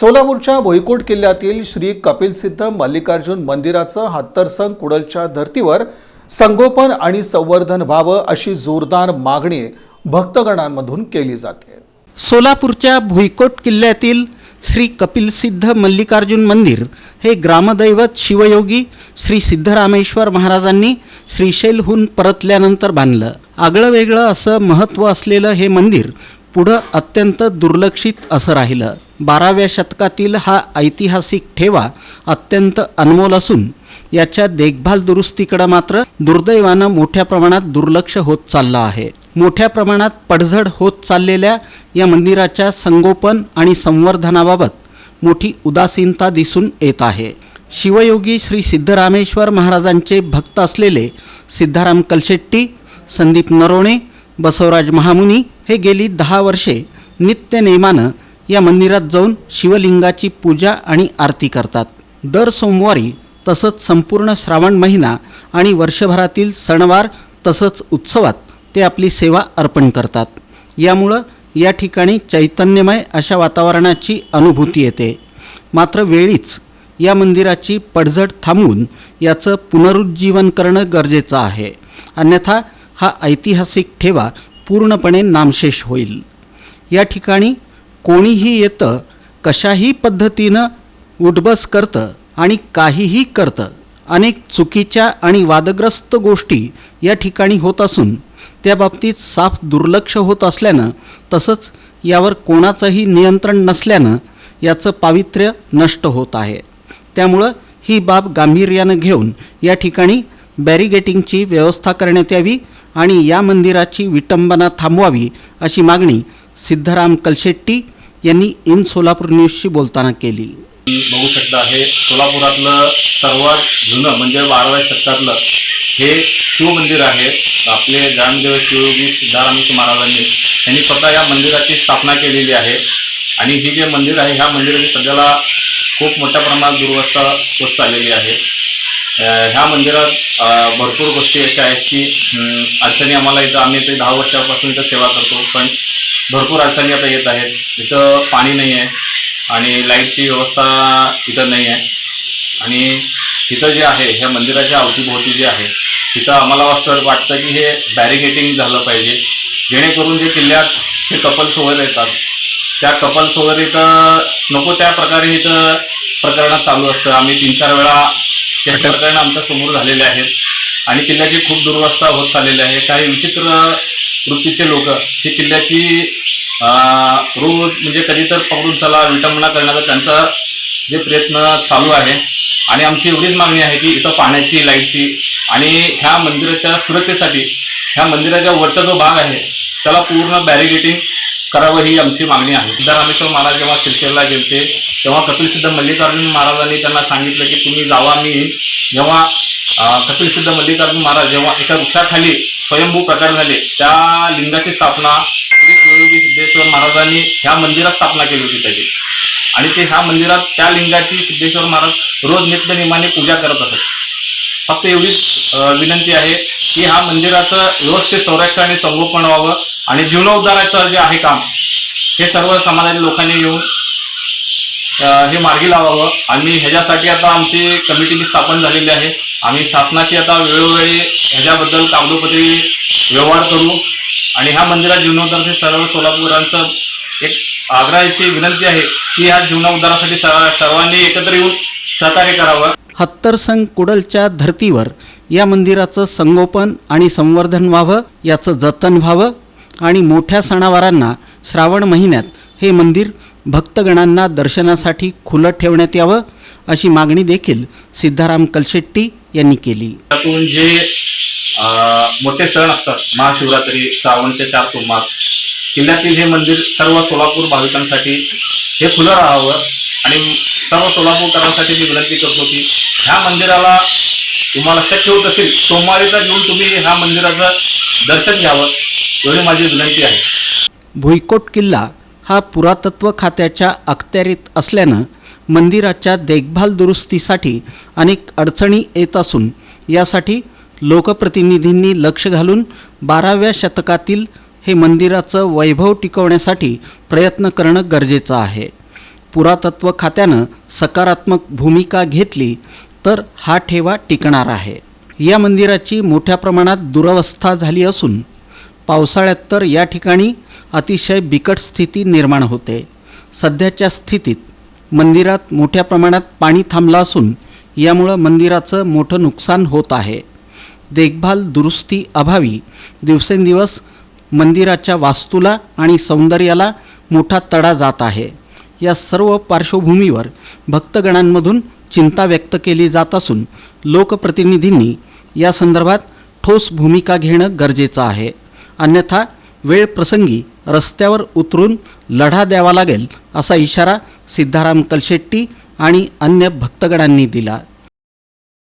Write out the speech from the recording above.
सोलापूरच्या भुईकोट किल्ल्यातील श्री कपिलसिद्ध मल्लिकार्जुन मंदिराचं हत्तरसंग कुडलच्या धर्तीवर संगोपन आणि संवर्धन व्हावं अशी जोरदार मागणी भक्तगणांमधून केली जाते. सोलापूरच्या भुईकोट किल्ल्यातील श्री कपिलसिद्ध मल्लिकार्जुन मंदिर हे ग्रामदैवत शिवयोगी श्री सिद्धरामेश्वर महाराजांनी श्रीशैलहून परतल्यानंतर बांधलं. आगळं वेगळं असं महत्त्व असलेलं हे मंदिर पुढं अत्यंत दुर्लक्षित असं राहिलं. बाराव्या शतकातील हा ऐतिहासिक ठेवा अत्यंत अनमोल असून याच्या देखभाल दुरुस्तीकडे मात्र दुर्दैवानं मोठ्या प्रमाणात दुर्लक्ष होत चाललं आहे. मोठ्या प्रमाणात पडझड होत चाललेल्या या मंदिराच्या संगोपन आणि संवर्धनाबाबत मोठी उदासीनता दिसून येत आहे. शिवयोगी श्री सिद्धरामेश्वर महाराजांचे भक्त असलेले सिद्धाराम कलशेट्टी संदीप नरोणे बसवराज महामुनी हे गेली दहा वर्षे नित्य नेमानं या मंदिरात जाऊन शिवलिंगाची पूजा आणि आरती करतात. दर सोमवारी तसंच संपूर्ण श्रावण महिना आणि वर्षभरातील सणवार तसंच उत्सवात ते आपली सेवा अर्पण करतात. यामुळं या ठिकाणी चैतन्यमय अशा वातावरणाची अनुभूती येते. मात्र वेळीच या मंदिराची पडझड थांबवून याचं पुनरुज्जीवन करणं गरजेचं आहे. अन्यथा हा ऐतिहासिक ठेवा पूर्णपणे नामशेष होईल. या ठिकाणी कोणीही येतं कशाही पद्धतीनं उठबस करतं आणि काहीही करतं अनेक चुकीच्या आणि वादग्रस्त गोष्टी या ठिकाणी होत असून त्या बाबतीत साफ दुर्लक्ष होत असल्यानं तसंच यावर कोणाचंही नियंत्रण नसल्यानं याचं पावित्र्य नष्ट होत आहे. त्यामुळं ही बाब गांभीर्यानं घेऊन या ठिकाणी बॅरिगेटिंगची व्यवस्था करण्यात यावी आणि या मंदिराची विटंबना थांबवावी अशी मागणी सिद्धराम कलशेट्टी यांनी इन सोलापूर न्यूजशी बोलताना केली. बघू शकता हे सोलापुरातलं सर्वात जुनं म्हणजे बाराव्या शतकातलं हे शिवमंदिर आहे. आपले ग्रामदेव शिवयोगी सिद्धारामेश्वर महाराजांनी यांनी स्वतः या मंदिराची स्थापना केलेली आहे. आणि हे जे मंदिर आहे ह्या मंदिराची सध्याला खूप मोठ्या प्रमाणात दुर्वस्था होत चाललेली आहे. ह्या मंदिरात भरपूर गोष्टी अशा आहेत की अडचणी आम्हाला इथं आम्ही ते दहा वर्षापासून इथं सेवा करतो पण भरपूर अडचणी आता येत आहेत. इथं पाणी नाही आहे आणि लाईटची व्यवस्था इथं नाही आहे. आणि तिथं जे आहे ह्या मंदिराच्या अवतीभोवती जे आहे तिथं आम्हाला असं वाटतं की हे बॅरिगेटिंग झालं पाहिजे. जेणेकरून जे किल्ल्यात हे कपल्स वगैरे येतात त्या कपल्स वगैरे इथं नको त्या प्रकारे इथं प्रकरणं चालू असतं. आम्ही तीन चार वेळा त्या प्रकरण आमच्यासमोर झालेले आहेत. आणि किल्ल्याची खूप दुर्वस्था होत चाललेली आहे. काही विचित्र वृत्तीचे लोक ही किल्ल्याची रोज म्हणजे कधी तर पकडून चला विटंबना करण्याचा त्यांचा जे प्रयत्न चालू आहे. आणि आमची एवढीच मागणी आहे की इथं पाण्याची लाईटची आणि ह्या मंदिराच्या सुरक्षेसाठी ह्या मंदिराच्या वरचा जो भाग आहे त्याला पूर्ण बॅरिगेटिंग करावं ही आमची मागणी आहे. सिद्धरामेश्वर महाराज जेव्हा शिरखेरला गेलते तेव्हा कपिलसिद्ध मल्लिकार्जुन महाराजांनी त्यांना सांगितलं की तुम्ही जावा मी जेव्हा कपिलसिद्ध मल्लिकार्जुन महाराज जेव्हा एका वृक्षाखाली स्वयंभू प्रकार झाले त्या लिंगाची स्थापना श्री शिवयोगी सिद्धेश्वर महाराजांनी ह्या मंदिरात स्थापना केली होती त्याची. आणि ते ह्या मंदिरात त्या लिंगाची सिद्धेश्वर महाराज रोज नित्यनियमाने पूजा करत असत. फक्त एवढीच विनंती आहे की ह्या मंदिराचं व्यवस्थित संरक्षण आणि संगोपन व्हावं आणि जीवनोद्धाराचं जे आहे काम हे सर्व समाजातील लोकांनी येऊन हे मार्गी लावावं. आणि ह्याच्यासाठी आता आमची कमिटी स्थापन झालेली आहे. आम्ही शासनाशी आता वेळोवेळी ह्याच्याबद्दल कागदोपत्री व्यवहार करू. आणि ह्या मंदिरात जीवनोद्धारासाठी सर्व सोलापूरांचं एक आग्रहाची विनंती आहे की ह्या जीवनोद्धारासाठी सर्वांनी एकत्र येऊन सहकार्य करावं. हत्तरसंग कुडलच्या धर्तीवर या मंदिराचं संगोपन आणि संवर्धन व्हावं याचं जतन व्हावं आणि मोठ्या सणावारांना श्रावण महिन्यात हे मंदिर भक्तगणांना दर्शनासाठी खुलं ठेवण्यात यावं अशी मागणी देखील सिद्धाराम कलशेट्टी यांनी केली. त्यातून जे मोठे सण असतात महाशिवरात्री श्रावणचे चार सोमवार किल्ल्यातील हे मंदिर सर्व सोलापूर भाविकांसाठी हे खुलं राहावं आणि सर्व सोलापूरकरांसाठी मी विनंती करतो की ह्या मंदिराला तुम्हाला शक्य होत असेल सोमवारी तर येऊन तुम्ही ह्या मंदिराचं दर्शन घ्यावं एवढी माझी विनंती आहे. भुईकोट किल्ला हा पुरातत्व खात्याच्या अखत्यारीत असल्यानं मंदिराच्या देखभाल दुरुस्तीसाठी अनेक अडचणी येत असून यासाठी लोकप्रतिनिधींनी लक्ष घालून बाराव्या शतकातील हे मंदिराचं वैभव टिकवण्यासाठी प्रयत्न करणं गरजेचं आहे. पुरातत्व खात्यानं सकारात्मक भूमिका घेतली तर हा ठेवा टिकणार आहे. या मंदिराची मोठ्या प्रमाणात दुरवस्था झाली असून पावसाळ्यात तर या ठिकाणी अतिशय बिकट स्थिती निर्माण होते. सध्याच्या स्थितीत मंदिरात मोठ्या प्रमाणात पाणी थांबलं असून यामुळं मंदिराचं मोठं नुकसान होत आहे. देखभाल दुरुस्ती अभावी दिवसेंदिवस मंदिराच्या वास्तूला आणि सौंदर्याला मोठा तडा जात आहे. या सर्व पार्श्वभूमीवर भक्तगणांमधून चिंता व्यक्त केली जात असून लोकप्रतिनिधींनी या संदर्भात ठोस भूमिका घेणं गरजेचं आहे. अन्यथा वेळ प्रसंगी रस्त्यावर उतरून लढा द्यावा लागेल असा इशारा सिद्धाराम कलशेट्टी आणि अन्य भक्तगणांनी दिला.